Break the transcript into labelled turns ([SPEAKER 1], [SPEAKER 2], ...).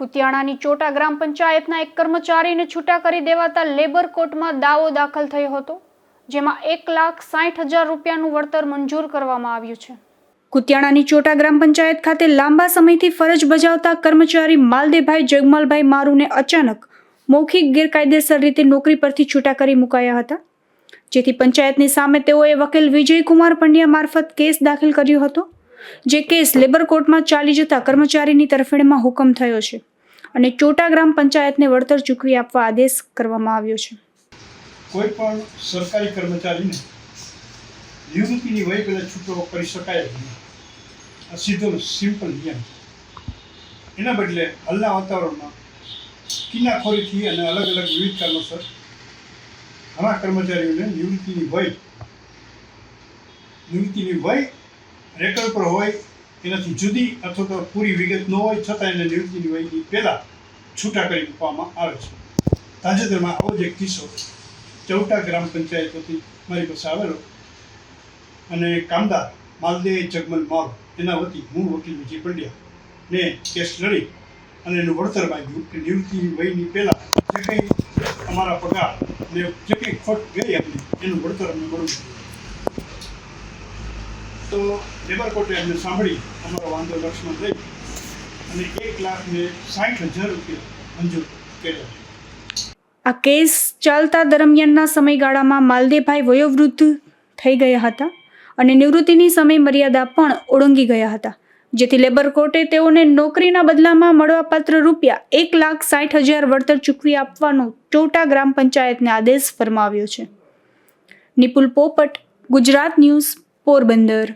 [SPEAKER 1] કુતિયાણાની ચોટા ગ્રામ પંચાયતના એક કર્મચારીને છૂટા કરી દેવાતા લેબર કોર્ટમાં દાવો દાખલ થયો હતો, જેમાં એક લાખ સાઠ હજાર રૂપિયાનું વળતર મંજૂર કરવામાં આવ્યું છે. કુતિયાણાની ચોટા ગ્રામ પંચાયત ખાતે લાંબા સમયથી ફરજ બજાવતા કર્મચારી માલદેભાઈ જગમાલભાઈ મારુને અચાનક મૌખિક ગેરકાયદેસર રીતે નોકરી પરથી છૂટા કરી મુકાયા હતા, જેથી પંચાયતની સામે તેઓએ વકીલ વિજયકુમાર પંડ્યા મારફત કેસ દાખલ કર્યો હતો, જે કેસ લેબર કોર્ટમાં ચાલી જતા કર્મચારીની તરફેણમાં હુકમ થયો છે. અને ચોટા ગ્રામ પંચાયતને વળતર ચૂકવી આપવા આદેશ કરવામાં આવ્યો છે.
[SPEAKER 2] કોઈ પણ સરકારી કર્મચારીને નિવૃત્તિની વય પહેલાં છૂટો કરી શકાય આ સીધો સિમ્પલ નિયમ એના બદલે હાલના વાતાવરણમાં કિનાખોરીથી અને અલગ અલગ વિવિધ કારણોસર ઘણા કર્મચારીઓને નિવૃત્તિની વય નિવૃત્તિની વય રેકર્ડ પર હોય એનાથી જુદી અથવા તો પૂરી વિગત ન હોય, છતાં એને નિવૃત્તિની વયની પહેલાં છૂટા કરી મૂકવામાં આવે છે તાજેતરમાં આવો જ એક કિસ્સો ચૌટા ગ્રામ પંચાયત વતી મારી પાસે આવેલો અને કામદાર માલદેહ જગમલ મારો, એના વતી હું વકીલ વિજય પંડ્યા ને કેસ લડી અને એનું વળતર માંગ્યું કે નિવૃત્તિની વયની પહેલાં જે કંઈ અમારા પગાર ને જે કંઈ ખોટ ગઈ એમને એનું વળતર અમને મળવું. તો લેબર કોર્ટે એમને સાંભળી અમારો વાંધો લક્ષમાં લઈ અને એક લાખ ને સાઠ હજાર રૂપિયા મંજૂર કર્યો
[SPEAKER 1] આ કેસ ચાલતા દરમિયાનના સમયગાળામાં માલદેભાઈ વયોવૃદ્ધ થઈ ગયા હતા અને નિવૃત્તિની સમય મર્યાદા પણ ઓળંગી ગયા હતા, જેથી લેબર કોર્ટે તેઓને નોકરીના બદલામાં મળવાપાત્ર રૂપિયા એક લાખ સાઠ હજાર વળતર ચૂકવી આપવાનો ચોટા ગ્રામ પંચાયતને આદેશ ફરમાવ્યો છે. નિપુલ પોપટ, ગુજરાત ન્યૂઝ પોરબંદર